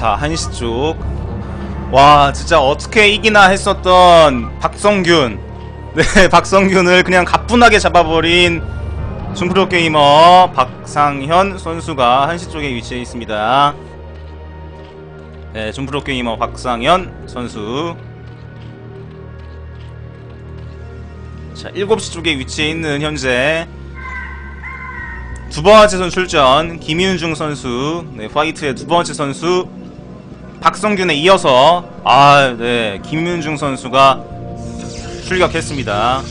자, 한시 쪽. 와, 진짜 어떻게 이기나 했었던 박성균. 네, 박성균을 그냥 가뿐하게 잡아버린 준프로 게이머 박상현 선수가 한시 쪽에 위치해 있습니다. 네, 준프로 게이머 박상현 선수. 자, 7시 쪽에 위치해 있는 현재 두 번째 선 출전 김윤중 선수, 네, 화이트의 두 번째 선수 박성균에 이어서 아, 네, 김윤중 선수가 출격했습니다.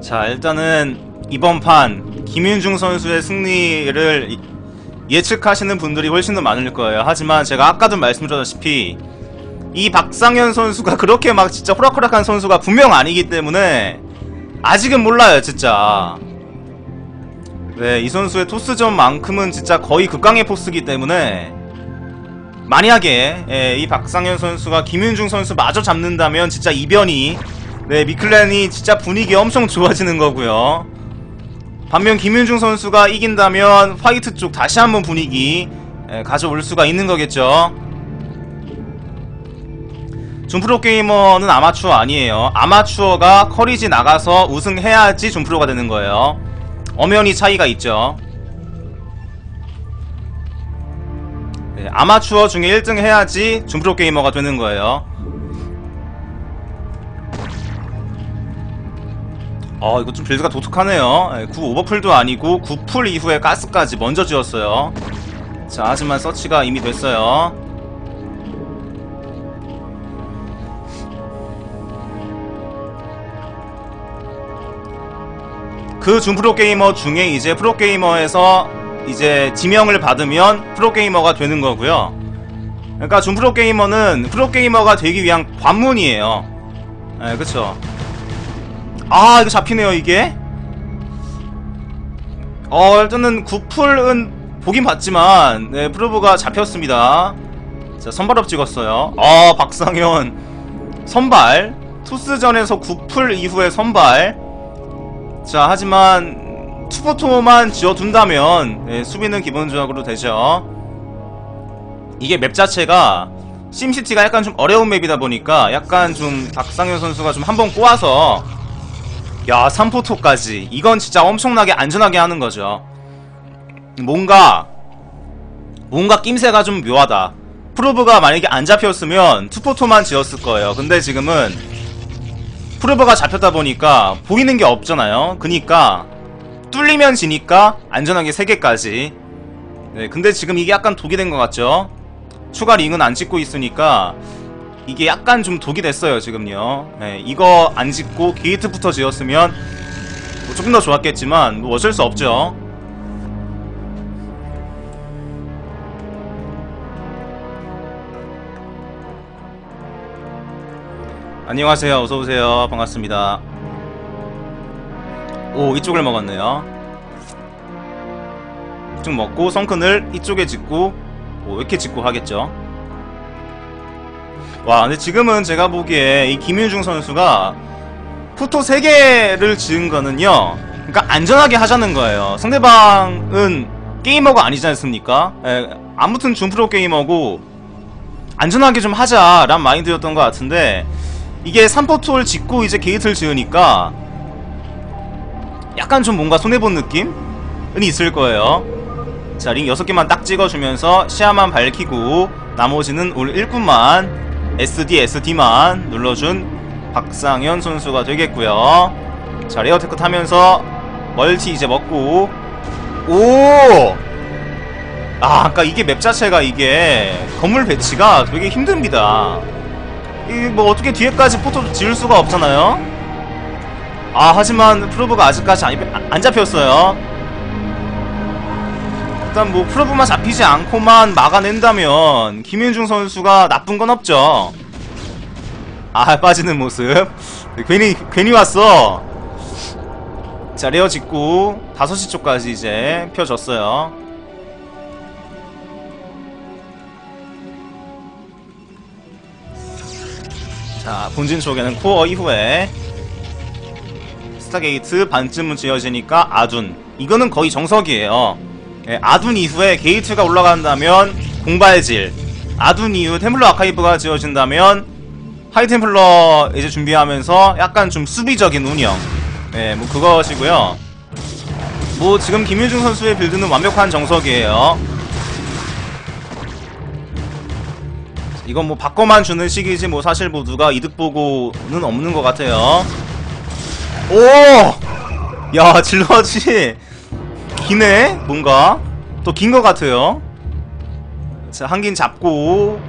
자, 일단은 이번 판 김윤중 선수의 승리를 이- 예측하시는 분들이 훨씬 더 많을 거예요. 하지만 제가 아까도 말씀드렸다시피 이 박상현 선수가 그렇게 막 진짜 호락호락한 선수가 분명 아니기 때문에 아직은 몰라요, 진짜. 네, 이 선수의 토스전만큼은 진짜 거의 극강의 포스기 때문에 만약에 예, 이 박상현 선수가 김윤중 선수 마저 잡는다면 진짜 이변이 네, 미클랜이 진짜 분위기 엄청 좋아지는 거고요. 반면 김윤중 선수가 이긴다면 화이트 쪽 다시 한번 분위기 예, 가져올 수가 있는 거겠죠. 준프로 게이머는 아마추어 아니에요. 아마추어가 커리지 나가서 우승해야지 준프로가 되는 거예요. 엄연히 차이가 있죠. 네, 아마추어 중에 1등 해야지 준프로 게이머가 되는 거예요. 어 이거 좀 빌드가 독특하네요. 네, 9 오버풀도 아니고 9풀 이후에 가스까지 먼저 지었어요. 자 하지만 서치가 이미 됐어요. 그 준 프로게이머 중에 이제 프로게이머에서 이제 지명을 받으면 프로게이머가 되는 거고요. 그러니까 준 프로게이머는 프로게이머가 되기 위한 관문이에요. 네, 그쵸. 아, 이거 잡히네요, 이게. 어, 일단은 구풀은 보긴 봤지만, 네, 프로브가 잡혔습니다. 자, 선발업 찍었어요. 아, 박상현. 선발. 투스전에서 구풀 이후에 선발. 자 하지만 투포토만 지어둔다면 예, 수비는 기본적으로 되죠. 이게 맵 자체가 심시티가 약간 좀 어려운 맵이다 보니까 약간 좀 박상현 선수가 좀 한번 꼬아서 야 3포토까지. 이건 진짜 엄청나게 안전하게 하는 거죠. 뭔가 뭔가 낌새가 좀 묘하다. 프로브가 만약에 안 잡혔으면 투포토만 지었을 거예요. 근데 지금은 프로버가 잡혔다 보니까 보이는 게 없잖아요. 그니까 뚫리면 지니까 안전하게 3개까지. 네, 근데 지금 이게 약간 독이 된 것 같죠? 추가 링은 안 찍고 있으니까 이게 약간 좀 독이 됐어요, 지금요. 네, 이거 안 짓고 게이트부터 지었으면 뭐 조금 더 좋았겠지만 뭐 어쩔 수 없죠. 안녕하세요. 어서오세요. 반갑습니다. 오, 이쪽을 먹었네요. 이쪽 먹고, 성큰을 이쪽에 짓고, 오, 이렇게 짓고 하겠죠. 와, 근데 지금은 제가 보기에 이 김윤중 선수가 포토 3개를 지은 거는요. 그러니까 안전하게 하자는 거예요. 상대방은 게이머가 아니지 않습니까? 에, 아무튼 준프로 게이머고, 안전하게 좀 하자란 마인드였던 것 같은데, 이게 3포토를 짓고 이제 게이트를 지으니까 약간 좀 뭔가 손해본 느낌은 있을 거예요. 자 링 6개만 딱 찍어주면서 시야만 밝히고 나머지는 올 일꾼만 SD, SD만 눌러준 박상현 선수가 되겠고요. 자 레어테크 타면서 멀티 이제 먹고. 오! 아 아까 이게 맵 자체가 이게 건물 배치가 되게 힘듭니다 이 뭐 어떻게 뒤에까지 포토 지을 수가 없잖아요. 아 하지만 프로브가 아직까지 안, 안 잡혔어요. 일단 뭐 프로브만 잡히지 않고만 막아낸다면 김윤중 선수가 나쁜 건 없죠. 아 빠지는 모습. 괜히 괜히 왔어. 자 레어 짓고 5시 쪽까지 이제 펴졌어요. 자 본진 쪽에는 코어 이후에 스타게이트 반쯤은 지어지니까 아둔. 이거는 거의 정석이에요. 예, 아둔 이후에 게이트가 올라간다면 공발질. 아둔 이후 템플러 아카이브가 지어진다면 하이템플러 이제 준비하면서 약간 좀 수비적인 운영. 네, 뭐 그것이고요. 뭐 지금 김유중 선수의 빌드는 완벽한 정석이에요 이건 뭐 바꿔만 주는 식이지 뭐 사실 뭐 누가 이득 보고는 없는 것 같아요. 오! 야 질럿이 기네 뭔가 또 긴 것 같아요. 자 한 긴 잡고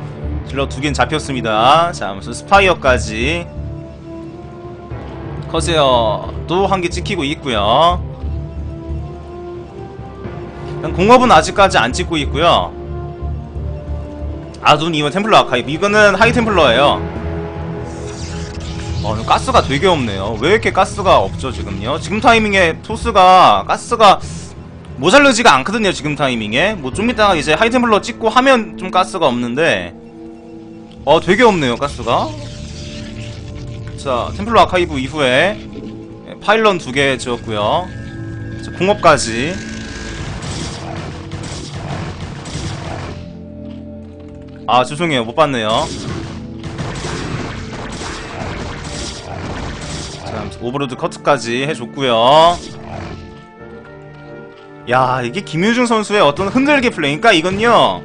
질럿 두 개는 잡혔습니다. 자 무슨 스파이어까지 커세어도 한 개 찍히고 있고요. 공업은 아직까지 안 찍고 있고요. 아둔 이원 템플러 아카이브 이거는 하이 템플러예요. 어 가스가 되게 없네요. 왜 이렇게 가스가 없죠 지금요? 지금 타이밍에 토스가 가스가 모자르지가 않거든요 지금 타이밍에. 뭐 좀 이따가 이제 하이 템플러 찍고 하면 좀 가스가 없는데. 어 되게 없네요 가스가. 자 템플러 아카이브 이후에 파일런 두 개 지었고요. 자, 공업까지 아 죄송해요. 못 봤네요. 자 오버로드 커트까지 해줬고요. 야 이게 김유중 선수의 어떤 흔들기 플레이니까 이건요?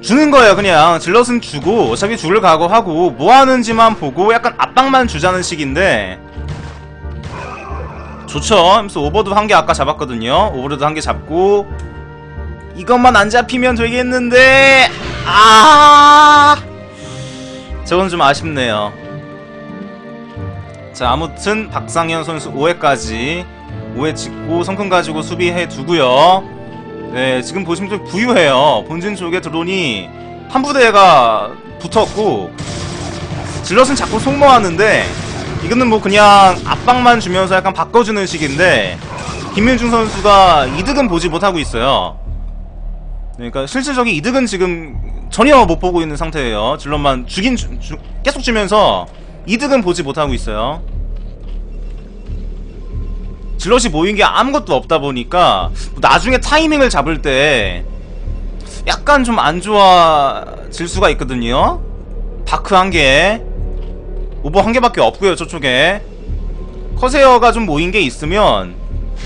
주는 거예요 그냥. 질럿은 주고 어차피 죽을 각오하고 뭐하는지만 보고 약간 압박만 주자는 식인데. 좋죠. 하면서 오버도 한 개 아까 잡았거든요. 오버로드 한 개 잡고 이것만 안 잡히면 되겠는데 아 저건 좀 아쉽네요. 자 아무튼 박상현 선수 5회까지 5회 찍고 성큰 가지고 수비해 두고요. 네 지금 보시면 좀 부유해요. 본진 쪽에 드론이 한 부대가 붙었고 질럿은 자꾸 속모하는데 이거는 뭐 그냥 압박만 주면서 약간 바꿔주는 식인데 김민중 선수가 이득은 보지 못하고 있어요 그러니까 실질적인 이득은 지금 전혀 못 보고 있는 상태예요. 질럿만 죽인 주, 주, 계속 주면서 이득은 보지 못하고 있어요. 질럿이 모인 게 아무것도 없다 보니까 나중에 타이밍을 잡을 때 약간 좀 안 좋아질 수가 있거든요. 다크 한 개, 오버 한 개밖에 없고요. 저쪽에 커세어가 좀 모인 게 있으면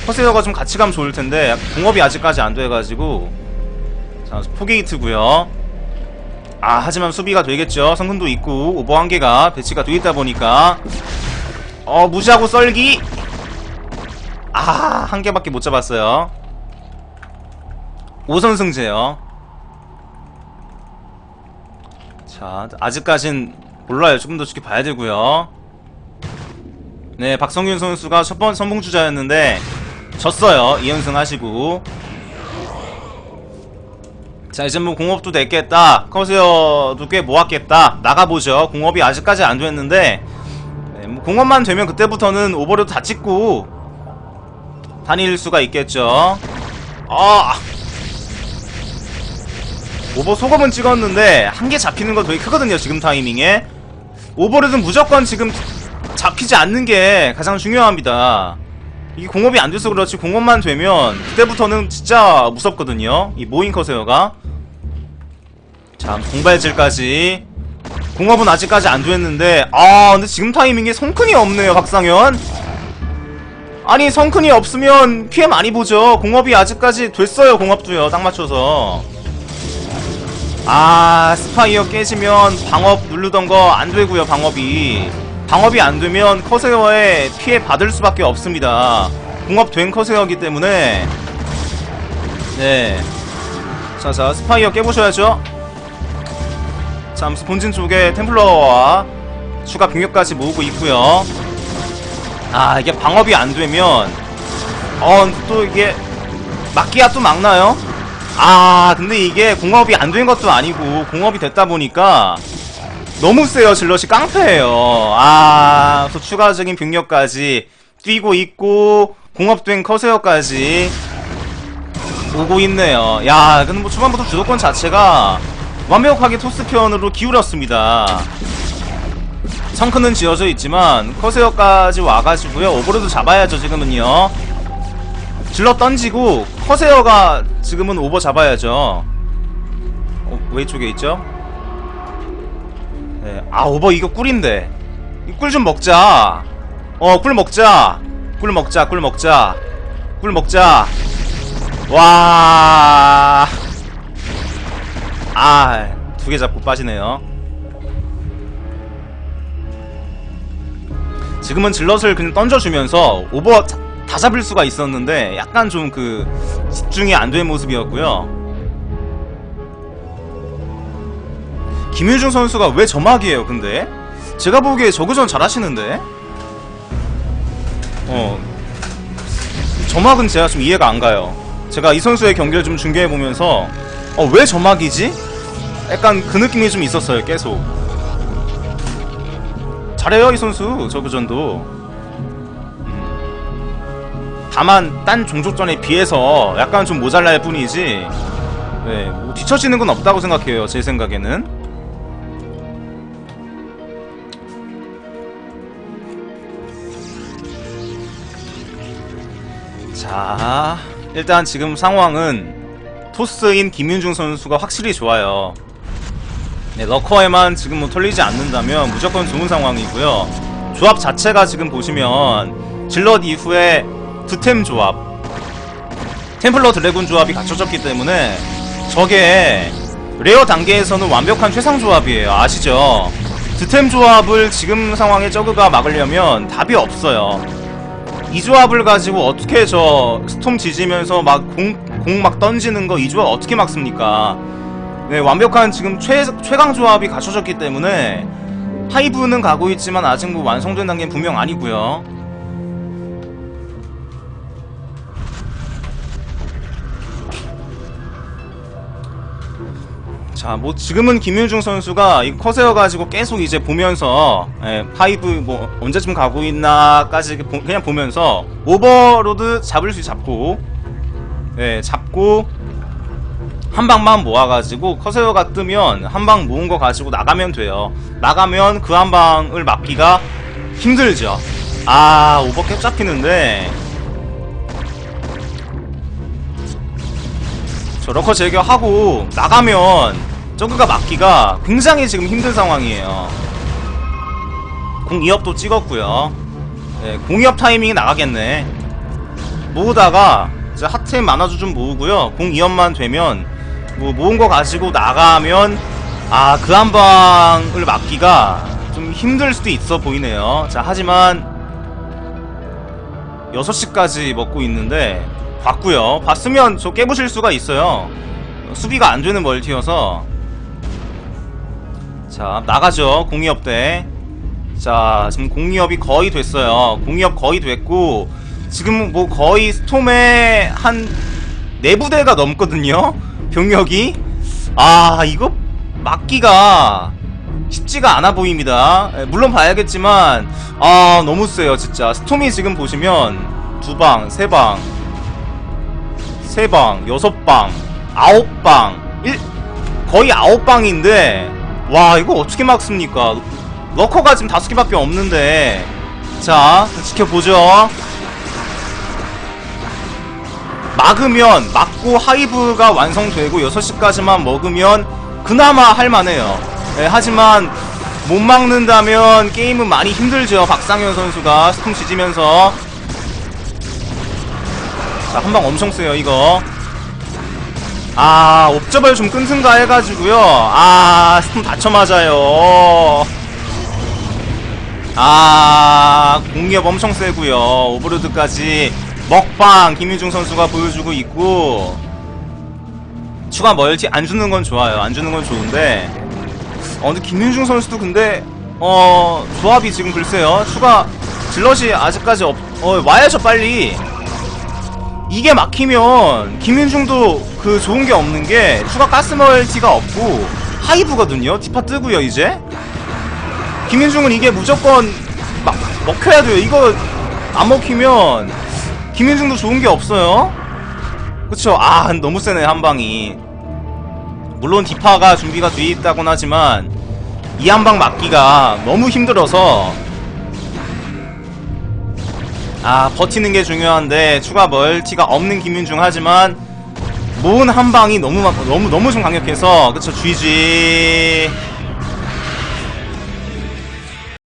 커세어가 좀 같이 가면 좋을 텐데 공업이 아직까지 안 돼가지고 자 포게이트구요. 아 하지만 수비가 되겠죠. 성금도 있고 오버 한 개가 배치가 돼 있다 보니까. 어 무시하고 썰기. 아 한 개밖에 못 잡았어요. 5선 승제요. 자 아직까진 몰라요. 조금 더 지켜봐야 되고요. 네 박성균 선수가 첫 번 선봉주자였는데 졌어요. 2연승 하시고 자 이제 뭐 공업도 됐겠다. 커세어도 꽤 모았겠다. 나가보죠. 공업이 아직까지 안 됐는데 네, 뭐 공업만 되면 그때부터는 오버로드 다 찍고 다닐 수가 있겠죠. 아! 오버 소금은 찍었는데 한 개 잡히는 건 되게 크거든요 지금 타이밍에. 오버로드는 무조건 지금 잡히지 않는 게 가장 중요합니다. 이게 공업이 안 돼서 그렇지 공업만 되면 그때부터는 진짜 무섭거든요. 이 모인 커세어가 자 공발질까지. 공업은 아직까지 안 됐는데 아 근데 지금 타이밍에 성큰이 없네요 박상현. 아니 성큰이 없으면 피해 많이 보죠. 공업이 아직까지 됐어요 공업도요 딱 맞춰서. 아 스파이어 깨지면 방업 누르던 거 안 되고요 방업이. 방업이 안 되면 커세어에 피해 받을 수밖에 없습니다. 공업 된 커세어기 때문에. 네. 자자 스파이어 깨보셔야죠 자, 아무튼 본진 쪽에 템플러와 추가 병력까지 모으고 있고요. 아 이게 방업이 안 되면 어 또 이게 막기야 또 막나요? 아 근데 이게 공업이 안 된 것도 아니고 공업이 됐다 보니까 너무 세요. 질럿이 깡패예요. 아 또 추가적인 병력까지 뛰고 있고 공업된 커세어까지 오고 있네요. 야 근데 뭐 초반부터 주도권 자체가 완벽하게 토스 편으로 기울었습니다. 성큰은 지어져 있지만 커세어까지 와가지고요. 오버로드 잡아야죠 지금은요. 질러 던지고 커세어가 지금은 오버 잡아야죠. 어, 왼쪽에 있죠? 네. 아 오버 이거 꿀인데. 꿀 좀 먹자. 어 꿀 먹자. 꿀 먹자 꿀 먹자. 꿀 먹자. 와 아, 두 개 잡고 빠지네요. 지금은 질럿을 그냥 던져주면서 오버 자- 다 잡을 수가 있었는데 약간 좀 그 집중이 안 된 모습이었고요. 김유중 선수가 왜 저막이에요, 근데? 제가 보기에 저그전 잘하시는데? 어, 저막은 제가 좀 이해가 안 가요. 제가 이 선수의 경기를 좀 중계해보면서 어, 왜 저막이지? 약간 그 느낌이 좀 있었어요, 계속. 잘해요, 이 선수. 저그전도. 음. 다만, 딴 종족전에 비해서 약간 좀 모자랄 뿐이지, 네, 뭐 뒤처지는 건 없다고 생각해요, 제 생각에는. 자, 일단 지금 상황은 토스인 김윤중 선수가 확실히 좋아요. 네, 러커에만 지금 뭐 털리지 않는다면 무조건 좋은 상황이고요. 조합 자체가 지금 보시면 질럿 이후에 두 템 조합, 템플러 드래곤 조합이 갖춰졌기 때문에 저게 레어 단계에서는 완벽한 최상 조합이에요. 아시죠? 두템 조합을 지금 상황에 저그가 막으려면 답이 없어요. 이 조합을 가지고 어떻게 저 스톰 지지면서 막 공 공 막 던지는 거 이 조합 어떻게 막습니까? 네 완벽한 지금 최 최강 조합이 갖춰졌기 때문에 하이브는 가고 있지만 아직 뭐 완성된 단계는 분명 아니고요. 자, 뭐 지금은 김윤중 선수가 이 커세어 가지고 계속 이제 보면서 예, 파이브 뭐 언제쯤 가고 있나까지 보- 그냥 보면서 오버로드 잡을 수 잡고 예, 잡고 한 방만 모아가지고 커세어가 뜨면 한 방 모은 거 가지고 나가면 돼요. 나가면 그 한 방을 막기가 힘들죠. 아 오버캡 잡히는데 저 러커 제거하고 나가면 저그가 막기가 굉장히 지금 힘든 상황이에요. 공 2업도 찍었고요. 네, 공 2업 타이밍이 나가겠네. 모으다가 이제 하트의 만화주 좀 모으고요. 공 2업만 되면 뭐 모은 거 가지고 나가면 아 그 한 방을 막기가 좀 힘들 수도 있어 보이네요. 자 하지만 6시까지 먹고 있는데 봤고요. 봤으면 저 깨부실 수가 있어요. 수비가 안 되는 멀티여서 자 나가죠 공이업 때. 자 지금 공이업이 거의 됐어요. 공이업 거의 됐고 지금 뭐 거의 스톰의 한네 부대가 넘거든요. 병력이 아 이거 막기가 쉽지가 않아 보입니다. 예, 물론 봐야겠지만 아 너무 세요 진짜. 스톰이 지금 보시면 두 방, 세 방, 세 방, 여섯 방, 아홉 방, 일 거의 아홉 방인데 와 이거 어떻게 막습니까? 러커가 지금 다섯 개밖에 없는데 자 지켜보죠. 막으면 막고 하이브가 완성되고 6시까지만 먹으면 그나마 할만해요. 예, 하지만 못 막는다면 게임은 많이 힘들죠. 박상현 선수가 스톰 지지면서 자, 한방 엄청 세요, 이거. 아, 옵저벌 좀 끊든가 해가지고요. 아, 스톰 다쳐 맞아요. 아, 공격 엄청 세고요. 오버로드까지 먹방 김유중 선수가 보여주고 있고 추가 멀티 안 주는 건 좋아요. 안 주는 건 좋은데 어 근데 김윤중 선수도 근데 어 조합이 지금 글쎄요. 추가 질럿이 아직까지 없, 어 와야죠 빨리. 이게 막히면 김윤중도 그 좋은 게 없는 게 추가 가스 멀티가 없고 하이브거든요. 디파 뜨고요 이제. 김윤중은 이게 무조건 막 먹혀야 돼요. 이거 안 먹히면 김윤중도 좋은 게 없어요. 그쵸? 아 너무 세네 한 방이. 물론 디파가 준비가 돼 있다곤 하지만 이 한방 맞기가 너무 힘들어서 아 버티는 게 중요한데 추가 멀티가 없는 김윤중 하지만 모은 한 방이 너무 막- 너무 너무 좀 강력해서 그쵸 GG